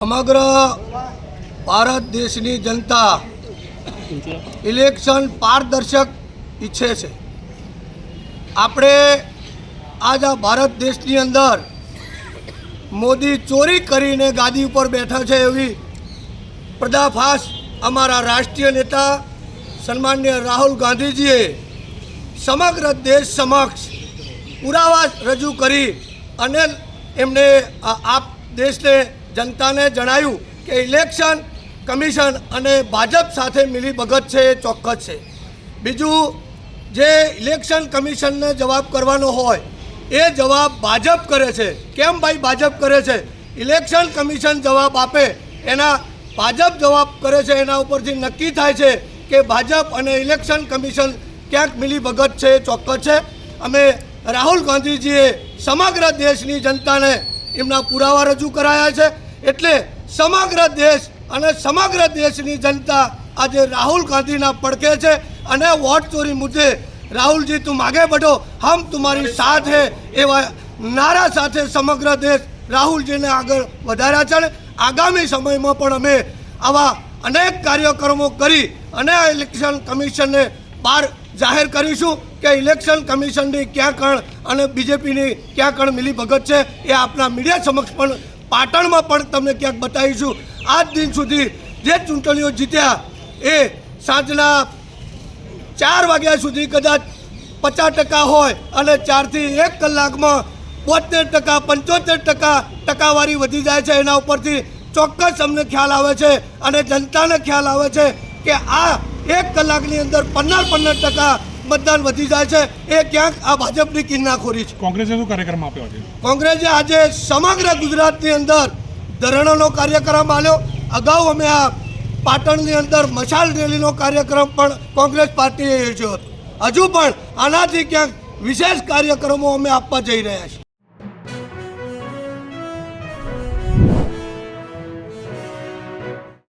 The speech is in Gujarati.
સમગ્ર ભારત દેશની જનતા ઇલેક્શન પારદર્શક ઈચ્છે છે. આપણે આજ આ ભારત દેશની અંદર મોદી ચોરી કરીને ગાદી ઉપર બેઠા છે એવી પર્દાફાશ અમારા રાષ્ટ્રીય નેતા સન્માન્ય રાહુલ ગાંધીજીએ સમગ્ર દેશ સમક્ષ પુરાવા રજૂ કરી અને એમણે આ આપ દેશને જનતાને જણાયું કે ઇલેક્શન કમિશન અને ભાજપ સાથે મિલીભગત છે, એ ચોક્કસ છે. બીજું, જે ઇલેક્શન કમિશનને જવાબ કરવાનો હોય, એ જવાબ ભાજપ કરે છે. કેમ ભાઈ ભાજપ કરે છે? ઇલેક્શન કમિશન જવાબ આપે, એના ભાજપ જવાબ કરે છે, એના ઉપરથી નક્કી થાય છે કે ભાજપ અને ઇલેક્શન કમિશન ક્યાંક મિલીભગત છે, એ ચોક્કસ છે. અમે રાહુલ ગાંધીજીએ સમગ્ર દેશની જનતાને એમના પુરાવા રજૂ કરાયા છે. એટલે સમગ્ર દેશ અને સમગ્ર દેશની જનતા આજે રાહુલ ગાંધીના પડખે છે. અને વોટ ચોરી મુદ્દે રાહુલજી, તું માગે બઢો હમ તુમારી સાથ હે એવા નારા સાથે સમગ્ર દેશ રાહુલજીને આગળ વધાર્યા છે. અને આગામી સમયમાં પણ અમે આવા અનેક કાર્યક્રમો કરી અને આ ઇલેક્શન કમિશનને બહાર જાહેર કરીશું કે ઇલેક્શન કમિશનની ક્યાં કણ અને બીજેપીની ક્યાં કણ મિલી ભગત છે એ આપણા મીડિયા સમક્ષ પણ પાટણમાં પણ તમને ક્યાંક બતાવીશું. આજ દિન સુધી જે ચૂંટણીઓ જીત્યા એ સાંજના ચાર વાગ્યા સુધી કદાચ પચાસ ટકા હોય અને ચારથી એક કલાકમાં બોતેર ટકા, પંચોતેર ટકા ટકાવારી વધી જાય છે એના ઉપરથી ચોક્કસ અમને ખ્યાલ આવે છે અને જનતાને ખ્યાલ આવે છે કે આ એક કલાકની અંદર પંદર પંદર ટકા મતદાન વધી જાય છે એ ક્યાંક આ ભાજપની કિન્નાખોરી છે. કોંગ્રેસે શું કાર્યક્રમ આપ્યો છે કોંગ્રેસે આજે સમગ્ર ગુજરાતની અંદર ધરણાનો કાર્યક્રમ આપ્યો. અગાઉ અમે આ પાટણની અંદર મશાલ રેલીનો કાર્યક્રમ પણ કોંગ્રેસ પાર્ટીએ યોજ્યો હતો. હજુ પણ આનાથી ક્યાંક વિશેષ કાર્યક્રમો અમે આપવા જઈ રહ્યા છીએ.